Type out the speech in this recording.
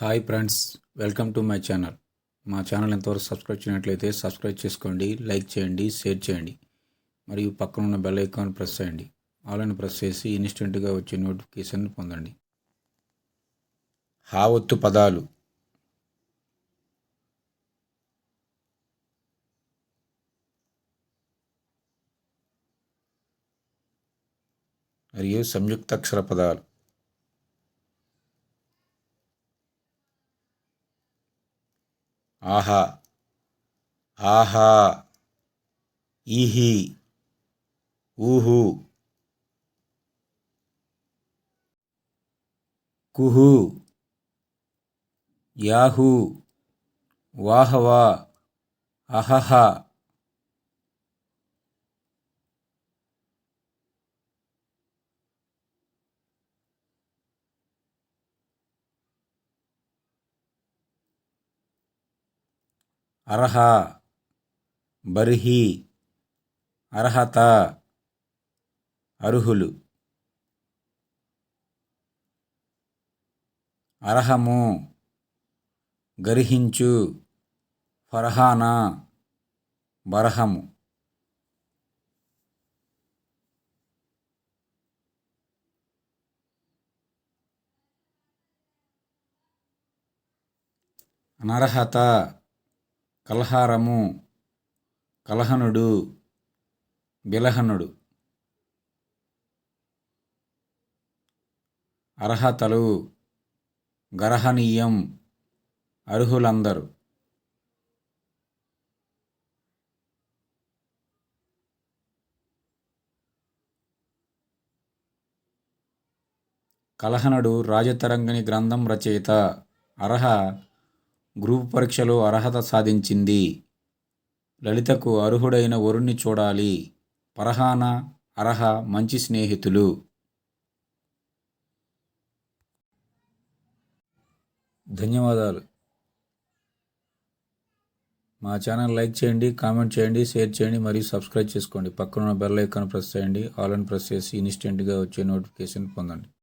Hi friends welcome to my channel మా channel ఎంతవరకు subscribe చేయనట్లయితే సబ్స్క్రైబ్ చేసుకోండి లైక్ చేయండి షేర్ చేయండి. మరియు పక్కన ఉన్న బెల్ ఐకాన్ ప్రెస్ చేయండి. ఆల్ అని ప్రెస్ చేసి ఇన్స్టెంట్గా వచ్చే నోటిఫికేషన్ పొందండి. హావత్తు పదాలు. మరియు సంయుక్తాక్షర పదాలు. ஆஹா. ஆஹா. ஈஹி. ஊஹு. குஹு. யாஹூ. வாஹவா. அஹஹா. అర్హ బర్హి అర్హత అర్హులు. అర్హము గర్హించు ఫర్హానా బర్హము. అనర్హత కలహారము కలహనుడు బిలహనుడు అర్హతలు గర్హనీయం అర్హులందరూ. కలహనుడు రాజతరంగిణి గ్రంథం రచయిత. అర్హ గ్రూప్ పరీక్షలో అర్హత సాధించింది. లలితకు అర్హుడైన వరుణ్ణి చూడాలి. పరహాన అర్హ మంచి స్నేహితులు. ధన్యవాదాలు. మా ఛానల్ లైక్ చేయండి కామెంట్ చేయండి షేర్ చేయండి మరియు సబ్స్క్రైబ్ చేసుకోండి. పక్కన ఉన్న బెల్ ఐకాన్ ప్రెస్ చేయండి. ఆల్ అని ప్రెస్ చేసి ఇన్స్టెంట్గా వచ్చే నోటిఫికేషన్ పొందండి.